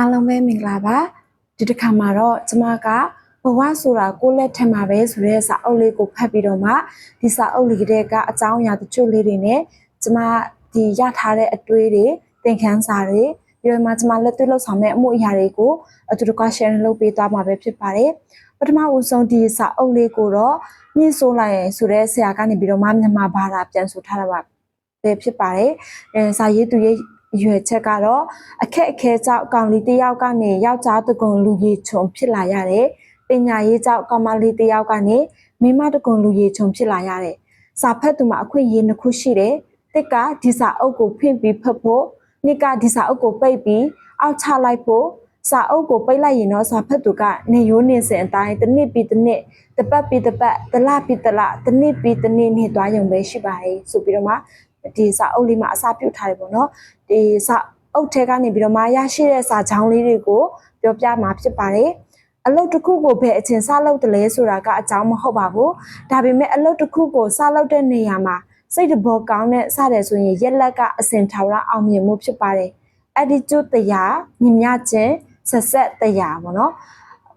အားလုံးပဲမင်္ဂလာပါဒီတစ်ခါမှာတော့ကျမကဘဝဆိုတာကိုယ့်လက်ထက်မှာပဲဆိုတဲ့စာအုပ်လေးကိုဖတ်ပြီးတော့မှဒီစာအုပ်လေးတွေကအကြောင်းအရာတချို့လေးတွေနဲ့ကျမဒီရထားတဲ့အတွေးတွေသင်ခန်းစာတွေပြီးတော့မှကျမလက်တွေ့လုပ်ဆောင်မဲ့အမှုအရာတွေကိုအတူတကွ share လုပ်ပေးသွားမှာပဲဖြစ်ပါတယ်ပထမဦးဆုံးဒီစာအုပ်လေးကိုတော့မြင့်ဆိုးလိုက်ရင်ဆိုတဲ့ဆရာကနေပြီးတော့မှမြန်မာဘာသာပြန်ဆိုထားတာပါပဲဖြစ်ပါတယ်အဲစာရေးသူရဲ့ ရွယ်ချက်ကတော့အခက်အခဲကြောင့်ကောင်လေးတစ်ယောက်ကနေယောက်ျားတကုံလူကြီးခြုံဖြစ်လာရတယ်ပညာရေးကြောင့်ကောင်မလေးတစ်ယောက်ကနေမိန်းမတကုံလူကြီးခြုံဖြစ်လာရတယ်စာဖတ်သူမှာအခွင့်အရေးနှစ်ခုရှိတယ်တစ်ကဒီစာအုပ်ကိုဖွင့်ပြီးဖတ်ဖို့နှစ်ကဒီစာအုပ်ကိုပိတ်ပြီးအောက်ချလိုက်ဖို့စာအုပ်ကိုပိတ်လိုက်ရင်တော့စာဖတ်သူကနေရိုးနေစဉ်အတိုင်းတစ်နှစ်ပြီးတစ်နှစ်တစ်ပတ်ပြီးတစ်ပတ်တစ်လပြီးတစ်လတစ်နှစ်ပြီးတစ်နှစ်နဲ့တွားရုံပဲရှိပါတယ်ဆိုပြီးတော့မှ ဒီစာအုပ်လေးမှာအစာပြုတ်ထားတယ်ပေါ့နော်ဒီစာအုပ်ထဲကနေပြီးတော့မှရရှိတဲ့စာချောင်းလေးတွေကိုပြောပြမှာဖြစ်ပါတယ်အလုပ်တစ်ခုကိုဘယ်အချိန်စလုပ်တယ်လဲဆိုတာကအကြောင်းမဟုတ်ပါဘူးဒါပေမဲ့အလုပ်တစ်ခုကိုစလုပ်တဲ့နေရာမှာစိတ်တဘောကောင်းတဲ့စတယ်ဆိုရင်ရက်လက်ကအစင်ထာဝရအောင်မြင်မှုဖြစ်ပါတယ် attitude တရားညီမျှခြင်းဆက်ဆက်တရားပေါ့နော်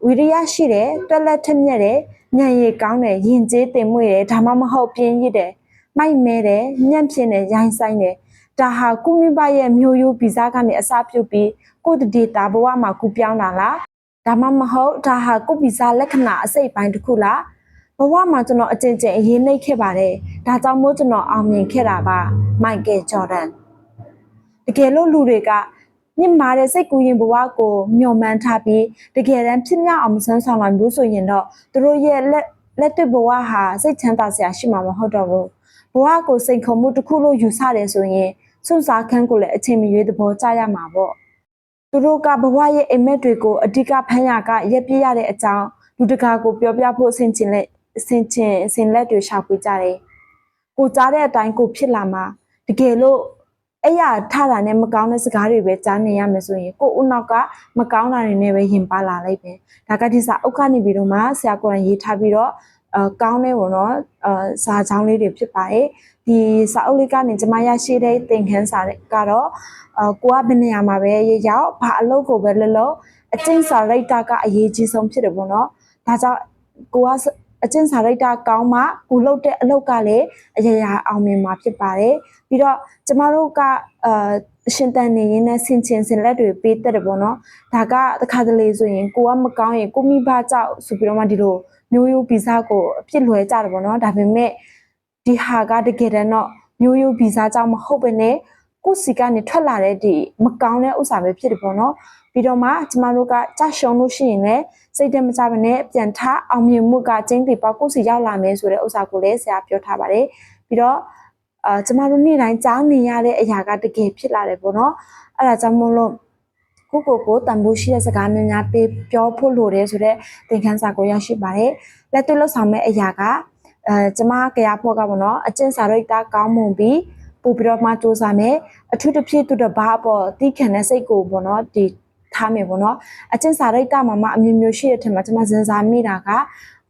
ဝိရိယရှိတယ်တွက်လက်ထက်မြက်တယ်ညံရည်ကောင်းတယ်ယဉ်ကျေးတင်မွေ့တယ်ဒါမှမဟုတ်ပြင်းရစ်တယ် မိုက်မဲတယ်ညံ့ဖြစ်တယ်ရိုင်းဆိုင်တယ်ဒါဟာကုမိဘရဲ့မျိုးရိုးဗီဇကနေအစပြုတ်ပြီးကိုယ့်တဒေတာဘဝမှာကူပြောင်းတာလားဒါမှမဟုတ်ဒါဟာကိုယ့်ဗီဇလက္ခဏာအစိတ်ပိုင်းတစ်ခုလားဘဝမှာကျွန်တော်အကျဉ်းချင်းအရေးနှိပ်ခဲ့ပါတယ်ဒါကြောင့်မို့ကျွန်တော်အောင်မြင်ခဲ့တာပါမိုက်ကယ်ဂျော်ဒန်တကယ်လို့လူတွေကမြင့်မာတဲ့စိတ်ကူးရင်ဘဝကိုမျှော်မှန်းထားပြီးတကယ်တမ်းဖြစ်မြောက်အောင်မဆန်းဆောင်နိုင်ဘူးဆိုရင်တော့သူတို့ရဲ့လက်လက်တွေ့ဘဝဟာစိတ်ချမ်းသာစရာရှိမှာမဟုတ်တော့ဘူး ဘဝကိုစိန်ခေါ်မှုတစ်ခုလို့ယူဆတယ်ဆိုရင်စွန့်စားခန်းကိုလည်းအချိန်မရွေးသဘောကျရမှာပေါ့သူတို့ကဘဝရဲ့အိမ်မက်တွေကိုအဓိကဖမ်းရကရက်ပြရတဲ့အကြောင်းလူတကာကိုပြောပြဖို့အဆင်ချင်လက်အဆင်ချင်အဆင်လက်တွေရှာဖွေကြတယ်ကိုကြားတဲ့အတိုင်းကိုဖြစ်လာမှာတကယ်လို့အဲ့ရထတာနဲ့မကောင်းတဲ့စကားတွေပဲကြားနေရမယ်ဆိုရင်ကိုဦးနောက်ကမကောင်းတာတွေနဲ့ပဲရင်ပါလာလိုက်ပဲဒါကဒီစာအုပ်ကနေပြီးတော့မှဆရာကိုယ်တိုင်ရေးထားပြီးတော့ အကောင်းနေပေါ့နော်အစာချောင်းလေးတွေဖြစ်ပါတယ်ဒီစာအုပ်လေးကနေကျမရရှိတဲ့သင်ခန်းစာတွေကတော့အကိုကဘယ်နေရာမှာပဲရောက်ဘာအလုပ်ကိုပဲလုပ်လို့အကျင့်စာရိတ်တာကအရေးကြီးဆုံးဖြစ်တယ်ပေါ့နော်ဒါကြောင့်ကိုက အကျင့်စာရိတ်တာကောင်းမှကိုလုပ်တဲ့အလုပ်ကလည်းအရာရာအောင်မြင်မှာဖြစ်ပါတယ်ပြီးတော့ကျမတို့ကအာအရှင်တန်နေရင်နဲ့ဆင်ချင်စင်လက်တွေပေးတတ်တယ်ပေါ့နော်ဒါကတစ်ခါတလေဆိုရင်ကိုကမကောင်းရင်ကိုမိဘကြောက်ဆိုပြီးတော့မှဒီလိုမျိုးရိုးဗီဇကိုအပြစ်လွှဲကြတယ်ပေါ့နော်ဒါပေမဲ့ဒီဟာကတကယ်တမ်းတော့မျိုးရိုးဗီဇကြောင့်မဟုတ်ဘဲနဲ့ ကိုယ်စီကနေထွက်လာတဲ့ဒီမကောင်းတဲ့ဥစ္စာပဲဖြစ်တယ်ပေါ့နော်ပြီးတော့မှကျမတို့ကကြရှုံလို့ရှိရင်လည်းစိတ်တမကြဘဲနဲ့ပြန်ထအောင်မြင်မှုကကျင်းတီပေါကိုယ်စီရောက်လာမယ်ဆိုတဲ့ဥစ္စာကိုလည်းဆရာပြောထားပါတယ်ပြီးတော့အာကျမတို့နေ့တိုင်းကြားနေရတဲ့အရာကတကယ်ဖြစ်လာတယ်ပေါ့နော်အဲ့ဒါကြောင့်မို့လို့ကိုကိုကိုတန်ဖိုးရှိတဲ့စကားများများပေးပြောဖို့လိုတယ်ဆိုတော့သင်ခန်းစာကိုရရှိပါတယ်လက်တွေ့လို့ဆောင်မဲ့အရာကအဲကျမကရဖို့ကပေါ့နော်အကျင့်စာရိတ်တာကောင်းမွန်ပြီး ပို့ပြီးတော့မှစူးစမ်းမယ်အထူးသဖြင့်သူတဘာအပေါ်တီးခံတဲ့စိတ်ကိုပေါ့နော်ဒီထားမယ်ပေါ့နော်အကျင့်စာရိတ်တာမှာမှအမျိုးမျိုးရှိတဲ့ထင်မှာကျမစဉ်းစားမိတာက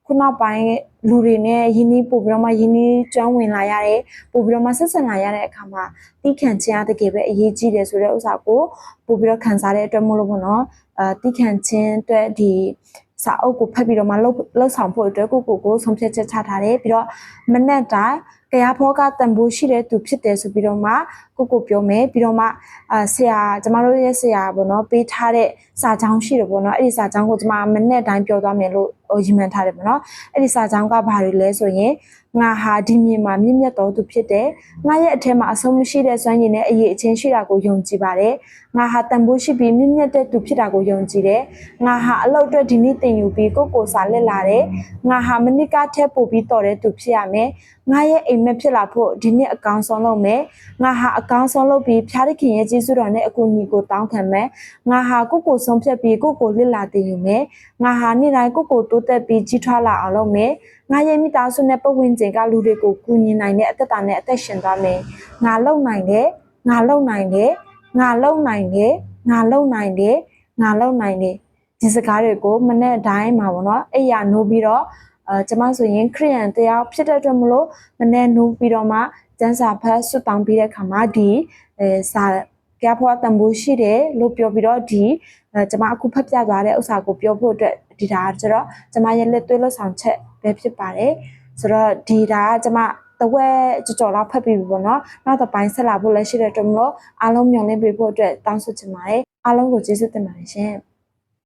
ခုနောက်ပိုင်းလူတွေနဲ့ယင်းနှီးပို့ပြီးတော့မှယင်းနှီးကျွမ်းဝင်လာရတယ်ပို့ပြီးတော့မှဆက်ဆံလာရတဲ့အခါမှာတီးခံခြင်းအတကယ်ပဲအရေးကြီးတယ်ဆိုတဲ့ဥစ္စာကိုပို့ပြီးတော့ခံစားတဲ့အတွက်မို့လို့ပေါ့နော်အာတီးခံခြင်းအတွက်ဒီစာအုပ်ကိုဖတ်ပြီးတော့မှလှုပ်လှုပ်ဆောင်ဖို့အတွက်ကိုကိုကိုဆုံးဖြတ်ချက်ချထားတယ်ပြီးတော့မနက်တိုင်း ကရဖောကတန်ဖိုးရှိတဲ့သူဖြစ်တယ်ဆိုပြီးတော့မှကိုကိုပြောမယ်ပြီးတော့မှအာဆရာကျမတို့ရဲ့ဆရာပေါ့နော်ပေးထားတဲ့စာကြောင်းရှိတယ်ပေါ့နော်အဲ့ဒီစာကြောင်းကိုကျမမနက်တိုင်းပြောသွားမယ်လို့ဟိုရည်မှန်းထားတယ်ပေါ့နော်အဲ့ဒီစာကြောင်းကဘာတွေလဲဆိုရင်ငါဟာဒီမြေမှာမြင့်မြတ်တော်သူဖြစ်တယ်ငါရဲ့အထက်မှာအဆုံးမရှိတဲ့စွမ်းရည်နဲ့အရေးအချင်းရှိတာကိုယုံကြည်ပါတယ်ငါဟာတန်ဖိုးရှိပြီးမြင့်မြတ်တဲ့သူဖြစ်တာကိုယုံကြည်တယ်ငါဟာအလောက်အတွက်ဒီနေ့တင်ယူပြီးကိုကိုစာလက်လာတယ်ငါဟာမနစ်ကထက်ပို့ပြီးတော်တဲ့သူဖြစ်ရမယ်ငါရဲ့အိမ်မက်ဖြစ်လာဖို့ဒီနေ့အကောင်းဆုံးလုပ်မယ်ငါဟာအကောင်းဆုံးလုပ်ပြီးဖျားသခင်ရဲ့ကျေးဇူးတော်နဲ့အကူအညီကိုတောင်းခံမယ်ငါဟာကိုကိုဆုံးဖြတ်ပြီးကိုကိုလစ်လာတင်ယူမယ်ငါဟာနေ့တိုင်းကိုကိုတိုးတက်ပြီးကြီးထွားလာအောင်လုပ်မယ် ငါရဲ့မိသားစုနဲ့ပတ်ဝန်းကျင်ကလူတွေကိုကူညီနိုင်တဲ့အသက်တာနဲ့အသက်ရှင်သွားမယ်ငါလုံနိုင်တယ်ငါလုံနိုင်တယ်ငါလုံနိုင်တယ်ငါလုံနိုင်တယ်ငါလုံနိုင်တယ်ဒီစကားတွေကိုမနေ့တိုင်းမှာပေါ့နော်အဲ့ရနိုးပြီးတော့အဲကျမဆိုရင်ခရိယန်တရားဖြစ်တဲ့အတွက်မလို့မနေ့နိုးပြီးတော့မှကျန်းစာဖတ်ဆွတောင်းပြီးတဲ့ခါမှာဒီအဲစာကဲဖို့တန်ဖိုးရှိတယ်လို့ပြောပြီးတော့ဒီအဲကျွန်မအခုဖတ်ပြသွားတဲ့ဥစ္စာကိုပြောဖို့အတွက် ဒီဒါကကျတော့ကျွန်မရဲ့လက်သွေးလက်ဆောင်ချက်ပဲဖြစ်ပါတယ်ဆိုတော့ဒီဒါကကျွန်မတဝက်ကြော်ကြော်လောက်ဖတ်ပြီးပြီပေါ့နော်နောက်တစ်ပိုင်းဆက်လာဖို့လည်းရှိတဲ့အတွက်မလို့အားလုံးမျှော်လင့်ပေးဖို့အတွက်တောင်းဆိုချင်ပါတယ်အားလုံးကိုကျေးဇူးတင်ပါတယ်ရှင်